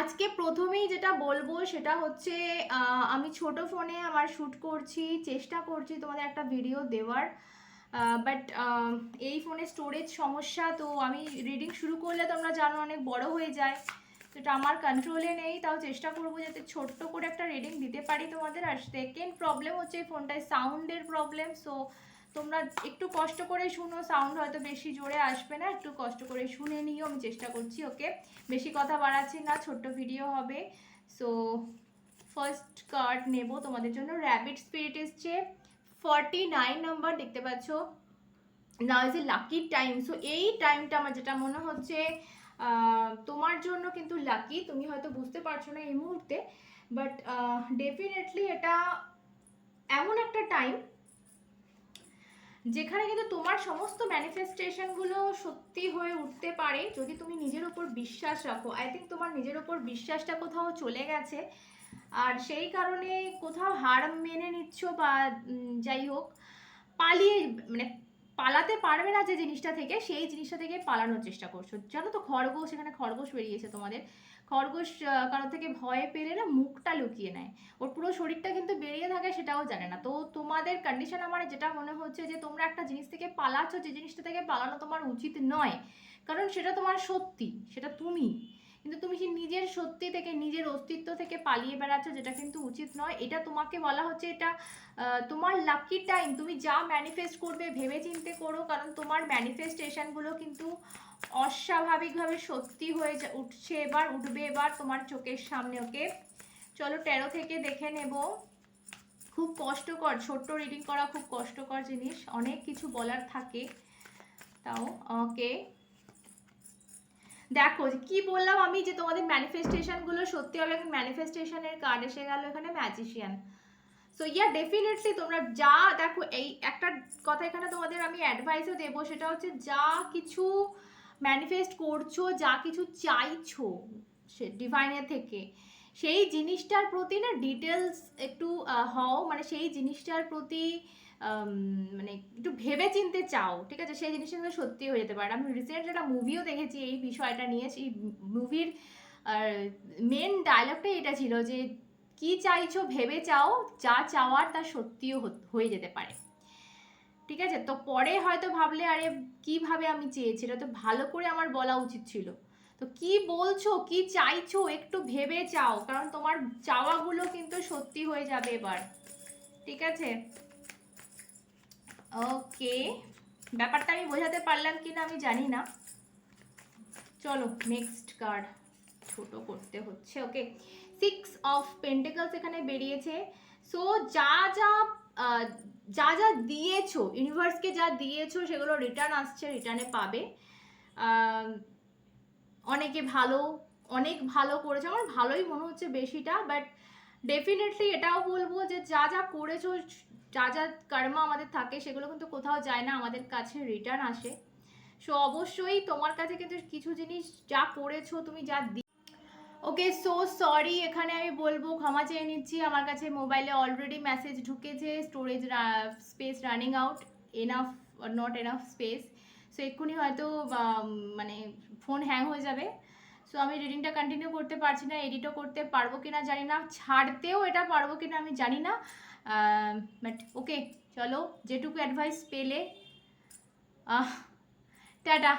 আজকে প্রথমেই যেটা বলব সেটা হচ্ছে আমি ছোট ফোনে আমার শ্যুট করছি, চেষ্টা করছি তোমাদের একটা ভিডিও দেওয়ার। বাট এই ফোনে স্টোরেজ সমস্যা, তো আমি রিডিং শুরু করলে তোমরা জানো অনেক বড় হয়ে যায়। তো এটা আমার কন্ট্রোলে নেই, তাও চেষ্টা করব যাতে ছোট্ট করে একটা রিডিং দিতে পারি তোমাদের। আর সেকেন্ড প্রবলেম হচ্ছে এই ফোনটায় সাউন্ডের প্রবলেম সো তোমরা একটু কষ্ট করে শুনো সাউন্ড হয়তো বেশি জোরে আসবে না, একটু কষ্ট করে শুনে নিও, আমি চেষ্টা করছি, ওকে? বেশি কথা বাড়াচ্ছি না, ছোট্ট ভিডিও হবে। সো ফার্স্ট কার্ড নেব, তোমাদের জন্য র্যাবিট স্পিরিট এসছে। ফর্টি নাইন নাম্বার দেখতে পাচ্ছ। না is a lucky time so এই টাইমটা আমার যেটা মনে হচ্ছে তোমার জন্য কিন্তু লাকি তুমি হয়তো বুঝতে পারছ না এই মুহূর্তে বাট ডেফিনেটলি এটা এমন একটা টাইম যেখানে কিন্তু তোমার সমস্ত ম্যানিফেস্টেশনগুলো সত্যি হয়ে উঠতে পারে, যদি তুমি নিজের ওপর বিশ্বাস রাখো। আই থিঙ্ক তোমার নিজের ওপর বিশ্বাসটা কোথাও চলে গেছে। আর সেই কারণে কোথাও হার মেনে নিচ্ছ বা যাই হোক, পালিয়ে মানে পালাতে পারবে না যে জিনিসটা থেকে সেই জিনিসটা থেকে পালানোর চেষ্টা করছ। জানো তো খরগোশ এখানে খরগোশ বেরিয়েছে তোমাদের। খরগোশ আহ, কারও থেকে ভয় পেলে না মুখটা লুকিয়ে নেয়। ওর পুরো শরীরটা কিন্তু বেরিয়ে থাকে সেটাও জানে না। তো তোমাদের কন্ডিশন আমার যেটা মনে হচ্ছে যে তোমরা একটা জিনিস থেকে পালাচ্ছ যে জিনিসটা থেকে পালানো তোমার উচিত নয়। কারণ সেটা তোমার সত্যি সেটা তুমি। কিন্তু তুমি সেই নিজের সত্যি থেকে, নিজের অস্তিত্ব থেকে পালিয়ে বেড়াচ্ছ, যেটা কিন্তু উচিত নয়। এটা তোমাকে বলা হচ্ছে এটা তোমার লাকি টাইম তুমি যা ম্যানিফেস্ট করবে ভেবে চিন্তে করো, কারণ তোমার ম্যানিফেস্টেশনগুলো কিন্তু অস্বাভাবিকভাবে সত্যি হয়ে উঠছে এবার, উঠবে এবার তোমার চোখের সামনে ওকে চলো তেরো থেকে দেখে নেব। খুব কষ্টকর, ছোট্ট রিডিং করা খুব কষ্টকর জিনিস। অনেক কিছু বলার থাকে। তাও ওকে দেখো কি বললাম আমি যে তোমাদের ম্যানিফেস্টেশনগুলো সত্যি হবে এখন ম্যানিফেস্টেশনের কার্ড এসে গেল এখানে ম্যাজিশিয়ান সো ইয়া ডেফিনেটলি তোমরা যা দেখো এই একটা কথা এখানে তোমাদের আমি অ্যাডভাইসও দেবো, সেটা হচ্ছে যা কিছু ম্যানিফেস্ট করছ, যা কিছু চাইছো সে ডিভাইনের থেকে সেই জিনিসটার প্রতি না ডিটেলস একটু হও মানে সেই জিনিসটার প্রতি মানে একটু ভেবে চিনতে চাও, ঠিক আছে? সেই জিনিসটা কিন্তু সত্যি হয়ে যেতে পারে। আমি রিসেন্ট একটা মুভিও দেখেছি, এই বিষয়টা নিয়ে, সেই মুভির মেন ডায়লগটাই এটা ছিল যে, কি চাইছো ভেবে চাও, যা চাওয়ার তা সত্যিও হয়ে যেতে পারে। ঠিক আছে? তো পরে হয়তো ভাবলে, আরে, কীভাবে আমি চেয়েছি এটা তো ভালো করে আমার বলা উচিত ছিল। তো কি বলছো? কি চাইছো? একটু ভেবে চাও, কারণ তোমার চাওয়াগুলো কিন্তু সত্যি হয়ে যাবে এবার। ঠিক আছে? ওকে। ব্যাপারটা আমি বোঝাতে পারলাম কি না আমি জানি না। চলো নেক্সট কার্ড ছোট করতে হচ্ছে ওকে সিক্স অফ পেন্টিকলস এখানে বেরিয়েছে। সো যা যা যা যা দিয়েছ ইউনিভার্সকে যা দিয়েছ, সেগুলো রিটার্ন আসছে রিটার্নে পাবে। অনেকে ভালো, অনেক ভালো করেছে। আমার ভালোই মনে হচ্ছে বেশিটা বাট ডেফিনেটলি এটাও বলব যে যা যা করেছ, যা যা কর্মা আমাদের থাকে, সেগুলো কিন্তু কোথাও যায় না, আমাদের কাছে রিটার্ন আসে। সো অবশ্যই তোমার কাছে কিন্তু কিছু জিনিস যা করেছ, তুমি যা দি ওকে সো সরি এখানে আমি বলব, ক্ষমা চেয়ে নিচ্ছি। আমার কাছে মোবাইলে অলরেডি মেসেজ ঢুকেছে storage space running out enough not enough space so এক্ষুনি হয়তো মানে ফোন হ্যাং হয়ে যাবে। সো আমি রিডিংটা কন্টিনিউ করতে পারছি না এডিটও করতে পারব কি না জানি না, ছাড়তেও এটা পারব কি না আমি জানি না। বাট ওকে চলো, যেটুকু অ্যাডভাইস পেলে টাটা।